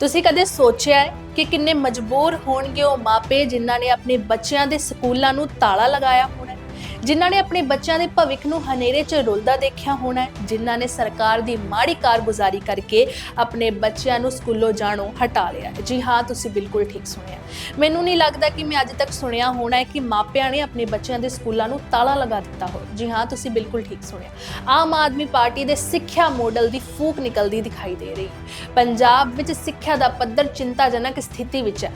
ਤੁਸੀਂ ਕਦੇ ਸੋਚਿਆ ਹੈ ਕਿ ਕਿੰਨੇ ਮਜਬੂਰ ਹੋਣਗੇ ਉਹ ਮਾਪੇ ਜਿਨ੍ਹਾਂ ਨੇ ਆਪਣੇ ਬੱਚਿਆਂ ਦੇ ਸਕੂਲਾਂ ਨੂੰ ਤਾਲਾ ਲਗਾਇਆ ਹੋਣਾ? ਜਿਨ੍ਹਾਂ ਨੇ ਆਪਣੇ ਬੱਚਿਆਂ ਦੇ ਭਵਿੱਖ ਨੂੰ ਹਨੇਰੇ 'ਚ ਰੁਲਦਾ ਦੇਖਿਆ ਹੋਣਾ ਹੈ, ਜਿਨ੍ਹਾਂ ਨੇ ਸਰਕਾਰ ਦੀ ਮਾੜੀ ਕਾਰਗੁਜ਼ਾਰੀ ਕਰਕੇ ਆਪਣੇ ਬੱਚਿਆਂ ਨੂੰ ਸਕੂਲੋਂ ਜਾਣੋਂ ਹਟਾ ਲਿਆ ਜੀ ਹਾਂ, ਤੁਸੀਂ ਬਿਲਕੁਲ ਠੀਕ ਸੁਣਿਆ। ਮੈਨੂੰ ਨਹੀਂ ਲੱਗਦਾ ਕਿ ਮੈਂ ਅੱਜ ਤੱਕ ਸੁਣਿਆ ਹੋਣਾ ਹੈ ਕਿ ਮਾਪਿਆਂ ਨੇ ਆਪਣੇ ਬੱਚਿਆਂ ਦੇ ਸਕੂਲਾਂ ਨੂੰ ਤਾਲਾ ਲਗਾ ਦਿੱਤਾ ਹੋ ਜੀ ਹਾਂ, ਤੁਸੀਂ ਬਿਲਕੁਲ ਠੀਕ ਸੁਣਿਆ। ਆਮ ਆਦਮੀ ਪਾਰਟੀ ਦੇ ਸਿੱਖਿਆ ਮੋਡਲ ਦੀ ਫੂਕ ਨਿਕਲਦੀ ਦਿਖਾਈ ਦੇ ਰਹੀ ਪੰਜਾਬ ਵਿੱਚ ਸਿੱਖਿਆ ਦਾ ਪੱਧਰ ਚਿੰਤਾਜਨਕ ਸਥਿਤੀ ਵਿੱਚ ਹੈ।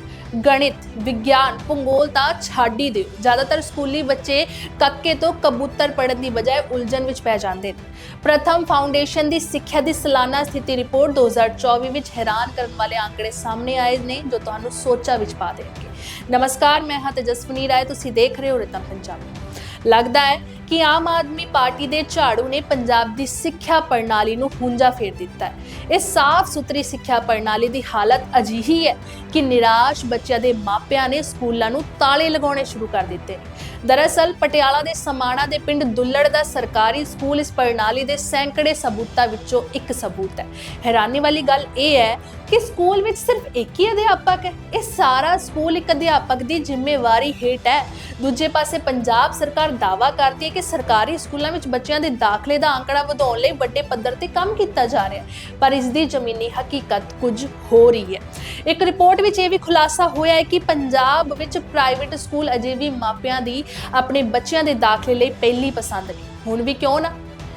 ਗਣਿਤ, ਵਿਗਿਆਨ, ਭੂਗੋਲ ਤਾਂ ਛੱਡ ਦਿਓ। ਜ਼ਿਆਦਾਤਰ ਸਕੂਲੀ ਬੱਚੇ ਕੱਕੇ ਤੋਂ ਕਬੂਤਰ ਪੜਨ ਦੀ ਬਜਾਏ ਉਲਝਣ ਵਿੱਚ ਪੈ ਜਾਂਦੇ ਨੇ। ਪ੍ਰਥਮ ਫਾਊਂਡੇਸ਼ਨ ਦੀ ਸਿੱਖਿਆ ਦੀ ਸਾਲਾਨਾ ਸਥਿਤੀ ਰਿਪੋਰਟ 2024 ਵਿੱਚ ਹੈਰਾਨ ਕਰਨ ਵਾਲੇ ਅੰਕੜੇ ਸਾਹਮਣੇ ਆਏ ਨੇ, ਜੋ ਤੁਹਾਨੂੰ ਸੋਚਾਂ ਵਿੱਚ ਪਾ ਦੇਣਗੇ। ਨਮਸਕਾਰ, ਮੈਂ ਹਾਂ ਤੇਜਸਵਨੀ ਰਾਏ, ਤੁਸੀਂ ਦੇਖ ਰਹੇ ਹੋ ਰਿਤਮ ਪੰਜਾਬੀ। ਲੱਗਦਾ ਹੈ ਕਿ ਆਮ ਆਦਮੀ ਪਾਰਟੀ ਦੇ ਝਾੜੂ ਨੇ ਪੰਜਾਬ ਦੀ ਸਿੱਖਿਆ ਪ੍ਰਣਾਲੀ ਨੂੰ ਹੁੰਜਾ ਫੇਰ ਦਿੱਤਾ ਹੈ। ਇਹ ਸਾਫ਼ ਸੁਥਰੀ ਸਿੱਖਿਆ ਪ੍ਰਣਾਲੀ ਦੀ ਹਾਲਤ ਅਜਿਹੀ ਹੈ ਕਿ ਨਿਰਾਸ਼ ਬੱਚਿਆਂ ਦੇ ਮਾਪਿਆਂ ਨੇ ਸਕੂਲਾਂ ਨੂੰ ਤਾਲੇ ਲਗਾਉਣੇ ਸ਼ੁਰੂ ਕਰ ਦਿੱਤੇ। ਦਰਅਸਲ, ਪਟਿਆਲਾ ਦੇ ਸਮਾਣਾ ਦੇ ਪਿੰਡ ਦੁੱਲੜ ਦਾ ਸਰਕਾਰੀ ਸਕੂਲ ਇਸ ਪ੍ਰਣਾਲੀ ਦੇ ਸੈਂਕੜੇ ਸਬੂਤਾਂ ਵਿੱਚੋਂ ਇੱਕ ਸਬੂਤ ਹੈ। ਹੈਰਾਨੀ ਵਾਲੀ ਗੱਲ ਇਹ ਹੈ ਕਿ ਸਕੂਲ ਵਿੱਚ ਸਿਰਫ ਇੱਕ ਹੀ ਅਧਿਆਪਕ ਹੈ। ਇਹ ਸਾਰਾ ਸਕੂਲ ਇੱਕ ਅਧਿਆਪਕ ਦੀ ਜ਼ਿੰਮੇਵਾਰੀ ਹੇਠ ਹੈ। ਦੂਜੇ ਪਾਸੇ ਪੰਜਾਬ ਸਰਕਾਰ ਦਾਵਾ ਕਰਦੀ ਹੈ ਕਿ ਸਰਕਾਰੀ ਸਕੂਲਾਂ ਵਿੱਚ ਬੱਚਿਆਂ ਦੇ ਦਾਖਲੇ ਦਾ ਅੰਕੜਾ ਵਧਾਉਣ ਲਈ ਵੱਡੇ ਪੱਧਰ ਤੇ ਕੰਮ ਕੀਤਾ ਜਾ ਰਿਹਾ ਹੈ। ਪਰ ਇਸ ਦੀ ਜ਼ਮੀਨੀ ਹਕੀਕਤ ਕੁਝ ਹੋ ਰਹੀ ਹੈ। ਇੱਕ ਰਿਪੋਰਟ ਵਿੱਚ ਇਹ ਵੀ ਖੁਲਾਸਾ ਹੋਇਆ ਹੈ ਕਿ ਪੰਜਾਬ ਵਿੱਚ ਪ੍ਰਾਈਵੇਟ ਸਕੂਲ ਅਜੇ ਵੀ ਮਾਪਿਆਂ ਦੀ ਆਪਣੇ ਬੱਚਿਆਂ ਦੇ ਦਾਖਲੇ ਲਈ ਪਹਿਲੀ ਪਸੰਦ ਨੇ ਹੁਣ ਵੀ ਕਿਉਂ ਨਾ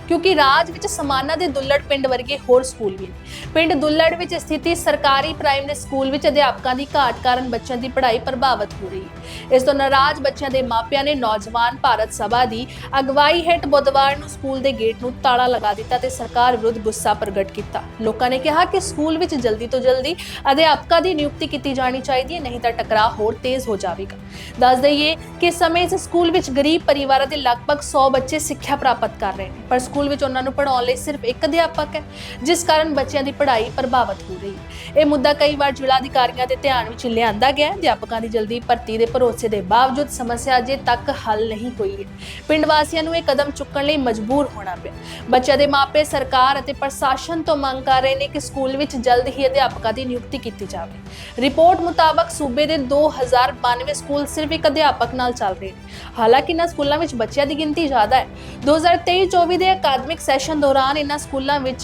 ਕਿਉਂਕਿ ਰਾਜ ਵਿੱਚ ਸਮਾਨਾ ਦੇ ਦੁੱਲੜ ਪਿੰਡ ਵਰਗੇ ਹੋਰ ਸਕੂਲ ਵੀ ਨੇ। ਪਿੰਡ ਦੁੱਲੜ ਵਿੱਚ ਸਥਿਤੀ ਸਰਕਾਰੀ ਪ੍ਰਾਇਮਰੀ ਸਕੂਲ ਵਿੱਚ ਅਧਿਆਪਕਾਂ ਦੀ ਘਾਟ ਕਾਰਨ ਬੱਚਿਆਂ ਦੀ ਪੜ੍ਹਾਈ ਪ੍ਰਭਾਵਿਤ ਹੋ ਰਹੀ ਹੈ। ਇਸ ਤੋਂ ਨਾਰਾਜ਼ ਬੱਚਿਆਂ ਦੇ ਮਾਪਿਆਂ ਨੇ ਨੌਜਵਾਨ ਭਾਰਤ ਸਭਾ ਦੀ ਅਗਵਾਈ ਹੇਠ ਬੁੱਧਵਾਰ ਨੂੰ ਸਕੂਲ ਦੇ ਗੇਟ ਨੂੰ ਤਾਲਾ ਲਗਾ ਦਿੱਤਾ ਤੇ ਸਰਕਾਰ ਵਿਰੁੱਧ ਗੁੱਸਾ ਪ੍ਰਗਟ ਕੀਤਾ। ਲੋਕਾਂ ਨੇ ਕਿਹਾ ਕਿ ਸਕੂਲ ਵਿੱਚ ਜਲਦੀ ਤੋਂ ਜਲਦੀ ਅਧਿਆਪਕਾਂ ਦੀ ਨਿਯੁਕਤੀ ਕੀਤੀ ਜਾਣੀ ਚਾਹੀਦੀ ਹੈ, ਨਹੀਂ ਤਾਂ ਟਕਰਾਅ ਹੋਰ ਤੇਜ਼ ਹੋ ਜਾਵੇਗਾ। ਦੱਸ ਦਈਏ ਕਿ ਸਮੇਂ ਇਸ ਸਕੂਲ ਵਿੱਚ ਗਰੀਬ ਪਰਿਵਾਰਾਂ ਦੇ ਲਗਭਗ 100 ਬੱਚੇ ਸਿੱਖਿਆ ਪ੍ਰਾਪਤ ਕਰ ਰਹੇ ਨੇ, ਪਰ ਸਕੂਲ ਵਿੱਚ ਉਹਨਾਂ ਨੂੰ ਪੜਾਉਣ ਲਈ ਸਿਰਫ ਇੱਕ ਅਧਿਆਪਕ ਹੈ, ਜਿਸ ਕਾਰਨ ਬੱਚਿਆਂ ਦੀ ਪੜ੍ਹਾਈ ਪ੍ਰਭਾਵਿਤ ਹੋ ਰਹੀ ਹੈ ਇਹ ਮੁੱਦਾ ਕਈ ਵਾਰ ਜ਼ਿਲ੍ਹਾ ਅਧਿਕਾਰੀਆਂ ਦੇ ਧਿਆਨ ਵਿੱਚ ਲਿਆਂਦਾ ਗਿਆ ਅਧਿਆਪਕਾਂ ਦੀ ਜਲਦੀ ਭਰਤੀ ਦੇ ਭਰੋਸੇ ਦੇ ਬਾਵਜੂਦ ਸਮੱਸਿਆ ਅਜੇ ਤੱਕ ਹੱਲ ਨਹੀਂ ਹੋਈ ਹੈ। ਪਿੰਡ ਵਾਸੀਆਂ ਨੂੰ ਇਹ ਕਦਮ ਚੁੱਕਣ ਲਈ ਮਜਬੂਰ ਹੋਣਾ ਪਿਆ। ਬੱਚਿਆਂ ਦੇ ਮਾਪੇ, ਸਰਕਾਰ ਅਤੇ ਪ੍ਰਸ਼ਾਸਨ ਤੋਂ ਮੰਗ ਕਰ ਰਹੇ ਨੇ ਕਿ ਸਕੂਲ ਵਿੱਚ ਜਲਦ ਹੀ ਅਧਿਆਪਕਾਂ ਦੀ ਨਿਯੁਕਤੀ ਕੀਤੀ ਜਾਵੇ। ਰਿਪੋਰਟ ਮੁਤਾਬਕ ਸੂਬੇ ਦੇ 2092 ਸਕੂਲ ਸਿਰਫ ਇੱਕ ਅਧਿਆਪਕ ਨਾਲ ਚੱਲ ਰਹੇ ਨੇ। ਹਾਲਾਂਕਿ ਇਹਨਾਂ ਸਕੂਲਾਂ ਵਿੱਚ ਬੱਚਿਆਂ ਦੀ ਗਿਣਤੀ ਜ਼ਿਆਦਾ ਹੈ। 2023-24 ਦੇ ਅਕਾਦਮਿਕ ਸੈਸ਼ਨ ਦੌਰਾਨ ਇਹਨਾਂ ਸਕੂਲਾਂ ਵਿੱਚ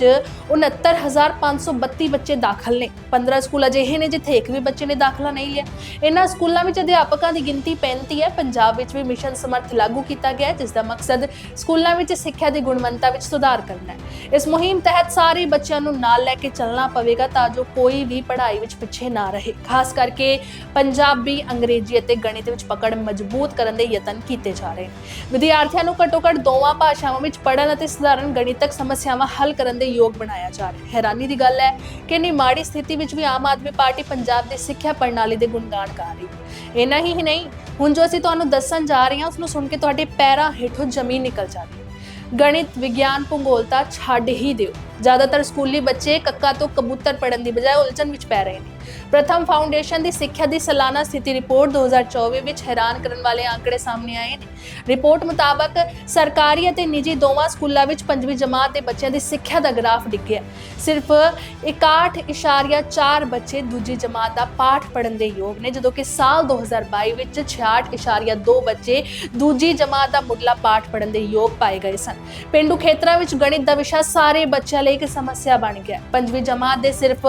69532 ਬੱਚੇ ਦਾਖਲ ਨੇ। 15 ਸਕੂਲ ਅਜਿਹੇ ਨੇ ਜਿੱਥੇ ਇੱਕ ਵੀ ਬੱਚੇ ਨੇ ਦਾਖਲਾ ਨਹੀਂ ਲਿਆ। ਇਹਨਾਂ ਸਕੂਲਾਂ ਵਿੱਚ ਅਧਿਆਪਕਾਂ ਦੀ ਗਿਣਤੀ 35 ਹੈ। ਪੰਜਾਬ ਵਿੱਚ ਵੀ ਮਿਸ਼ਨ ਸਮਰਥ ਲਾਗੂ ਕੀਤਾ ਗਿਆ ਜਿਸ ਦਾ ਮਕਸਦ ਸਕੂਲਾਂ ਵਿੱਚ ਸਿੱਖਿਆ ਦੀ ਗੁਣਵੱਤਾ ਵਿੱਚ ਸੁਧਾਰ ਕਰਨਾ ਹੈ। ਇਸ ਮੁਹਿੰਮ ਤਹਿਤ ਸਾਰੇ ਬੱਚਿਆਂ ਨੂੰ ਨਾਲ ਲੈ ਕੇ ਚੱਲਣਾ ਪਵੇਗਾ ਤਾਂ ਜੋ ਕੋਈ ਵੀ ਪੜ੍ਹਾਈ ਵਿੱਚ ਪਿੱਛੇ ਨਾ ਰਹੇ। ਖਾਸ ਕਰਕੇ ਪੰਜਾਬੀ, ਅੰਗਰੇਜ਼ੀ ਅਤੇ ਗਣਿਤ ਵਿੱਚ ਪਕੜ ਮਜ਼ਬੂਤ ਕਰਨ ਦੇ ਯਤਨ ਕੀਤੇ ਜਾ ਰਹੇ ਨੇ। ਵਿਦਿਆਰਥੀਆਂ ਨੂੰ ਘੱਟੋ-ਘੱਟ ਦੋਵਾਂ ਭਾਸ਼ਾਵਾਂ ਵਿੱਚ ਪੜ੍ਹਨ ਅਤੇ ਸਧਾਰਨ ਗਣਿਤਕ ਸਮੱਸਿਆਵਾਂ ਹੱਲ ਕਰਨ ਦੇ ਯੋਗ ਬਣਾਇਆ ਜਾ ਰਿਹਾ ਹੈ। ਹੈਰਾਨੀ ਦੀ ਗੱਲ ਹੈ ਕਿ ਇੰਨੀ ਮਾੜੀ ਸਥਿਤੀ ਵਿੱਚ ਵੀ ਆਮ ਆਦਮੀ ਪਾਰਟੀ ਪੰਜਾਬ ਦੀ ਸਿੱਖਿਆ ਪ੍ਰਣਾਲੀ ਦੇ ਗੁਣਗਾਨ ਕਰ ਰਹੀ ਹੈ। ਇੰਨਾ ਹੀ ਨਹੀਂ, ਹੁਣ ਜੋ ਅਸੀਂ ਤੁਹਾਨੂੰ ਦੱਸਣ ਜਾ ਰਹੇ ਹਾਂ ਉਸ ਨੂੰ ਸੁਣ ਕੇ ਤੁਹਾਡੇ ਪੈਰਾਂ ਹੇਠੋਂ ਜ਼ਮੀਨ ਨਿਕਲ ਜਾਵੇ ਗਣਿਤ, ਵਿਗਿਆਨ ਭੂਗੋਲ ਤਾਂ ਛੱਡ ਹੀ ਦਿਓ। ਜ਼ਿਆਦਾਤਰ ਸਕੂਲੀ ਬੱਚੇ ਕੱਕਾ ਤੋਂ ਕਬੂਤਰ ਪੜਨ ਦੀ ਬਜਾਏ ਉਲਝਣ ਵਿੱਚ ਪੈ ਰਹੇ ਨੇ। ਪ੍ਰਥਮ ਫਾਊਂਡੇਸ਼ਨ ਦੀ ਸਿੱਖਿਆ ਦੀ ਸਾਲਾਨਾ ਸਥਿਤੀ ਰਿਪੋਰਟ 2024 ਵਿੱਚ ਹੈਰਾਨ ਕਰਨ ਵਾਲੇ ਅੰਕੜੇ ਸਾਹਮਣੇ ਆਏ ਨੇ। ਰਿਪੋਰਟ ਮੁਤਾਬਕ ਸਰਕਾਰੀ ਅਤੇ ਨਿੱਜੀ ਦੋਵਾਂ ਸਕੂਲਾਂ ਵਿੱਚ ਪੰਜਵੀਂ ਜਮਾਤ ਦੇ ਬੱਚਿਆਂ ਦੀ ਸਿੱਖਿਆ ਦਾ ਗ੍ਰਾਫ ਡਿੱਗਿਆ। ਸਿਰਫ 61.4 ਬੱਚੇ ਦੂਜੀ ਜਮਾਤ ਦਾ ਪਾਠ ਪੜਨ ਦੇ ਯੋਗ ਨੇ, ਜਦੋਂ ਕਿ ਸਾਲ 2022 ਵਿੱਚ 66.2 ਬੱਚੇ ਦੂਜੀ ਜਮਾਤ ਦਾ ਮੁੱਢਲਾ ਪਾਠ ਪੜਨ ਦੇ ਯੋਗ ਪਾਏ ਗਏ ਸਨ। ਪਿੰਡੂ ਖੇਤਰਾਂ ਵਿੱਚ ਗਣਿਤ ਦਾ ਵਿਸ਼ਾ ਸਾਰੇ ਬੱਚਿਆਂ ਲਈ ਇੱਕ ਸਮੱਸਿਆ ਬਣ ਗਿਆ। ਪੰਜਵੀਂ ਜਮਾਤ ਦੇ ਸਿਰਫ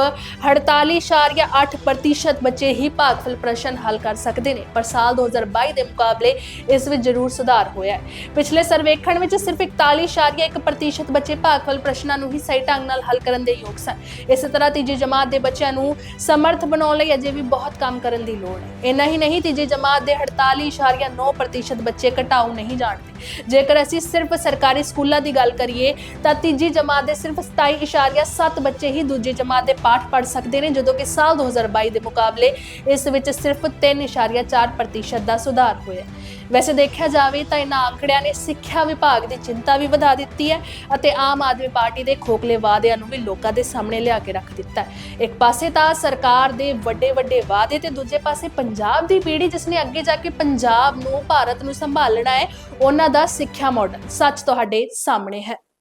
48.8% ਬੱਚੇ ਹੀ ਭਾਗਫਲ ਪ੍ਰਸ਼ਨ ਹੱਲ ਕਰ ਸਕਦੇ ਨੇ, ਪਰ ਸਾਲ 2022 ਦੇ ਮੁਕਾਬਲੇ ਇਸ ਵਿੱਚ ਜ਼ਰੂਰ ਸੁਧਾਰ ਹੋਇਆ ਹੈ। ਪਿਛਲੇ ਸਰਵੇਖਣ ਵਿੱਚ ਸਿਰਫ 41.1% ਬੱਚੇ ਭਾਗਫਲ ਪ੍ਰਸ਼ਨਾਂ ਨੂੰ ਹੀ ਸਹੀ ਢੰਗ ਨਾਲ ਹੱਲ ਕਰਨ ਦੇ ਯੋਗ ਸਨ। ਇਸੇ ਤਰ੍ਹਾਂ ਤੀਜੀ ਜਮਾਤ ਦੇ ਬੱਚਿਆਂ ਨੂੰ ਸਮਰਥ ਬਣਾਉਣ ਲਈ ਅਜੇ ਵੀ ਬਹੁਤ ਕੰਮ ਕਰਨ ਦੀ ਲੋੜ ਹੈ। ਇੰਨਾ ਹੀ ਨਹੀਂ, ਤੀਜੀ ਜਮਾਤ ਦੇ 48.9% ਬੱਚੇ ਘਟਾਉ ਨਹੀਂ ਜਾਣਦੇ। ਜੇਕਰ ਅਸੀਂ ਸਿਰਫ ਸਰਕਾਰੀ ਸਕੂਲਾਂ ਦੀ ਗੱਲ ਕਰੀਏ, ਤਾਂ ਤੀਜੀ ਜਮਾਤ ਦੇ ਸਿਰਫ 27.7 ਬੱਚੇ ਹੀ ਦੂਜੀ ਜਮਾਤ ਦੇ ਪਾਠ ਪੜ੍ਹ ਸਕਦੇ ਨੇ, ਜਦੋਂ ਕਿ ਸਾਲ 2022 ਦੇ ਮੁਕਾਬਲੇ ਇਸ ਵਿੱਚ ਸਿਰਫ 3.4% ਦਾ ਸੁਧਾਰ ਹੋਇਆ ਵੈਸੇ ਦੇਖਿਆ ਜਾਵੇ ਤਾਂ ਇਹਨਾਂ ਆંકੜਿਆਂ ਨੇ ਸਿੱਖਿਆ ਵਿਭਾਗ ਦੀ ਚਿੰਤਾ ਵੀ ਵਧਾ ਦਿੱਤੀ ਹੈ ਅਤੇ ਆਮ ਆਦਮੀ ਪਾਰਟੀ ਦੇ ਖੋਖਲੇ ਵਾਅਦਿਆਂ ਨੂੰ ਵੀ ਲੋਕਾਂ ਦੇ ਸਾਹਮਣੇ ਲਿਆ ਕੇ ਰੱਖ ਦਿੱਤਾ ਹੈ। ਇੱਕ ਪਾਸੇ ਤਾਂ ਸਰਕਾਰ ਦੇ ਵੱਡੇ ਵੱਡੇ ਵਾਅਦੇ ਤੇ ਦੂਜੇ ਪਾਸੇ ਪੰਜਾਬ ਦੀ ਪੀੜ੍ਹੀ ਜਿਸ ਨੇ ਅੱਗੇ ਜਾ ਕੇ ਪੰਜਾਬ ਨੂੰ, ਭਾਰਤ ਨੂੰ ਸੰਭਾਲਣਾ ਹੈ, ਉਹਨਾਂ ਦਾ ਸਿੱਖਿਆ ਮਾਡਲ ਸੱਚ ਤੁਹਾਡੇ ਸਾਹਮਣੇ ਹੈ।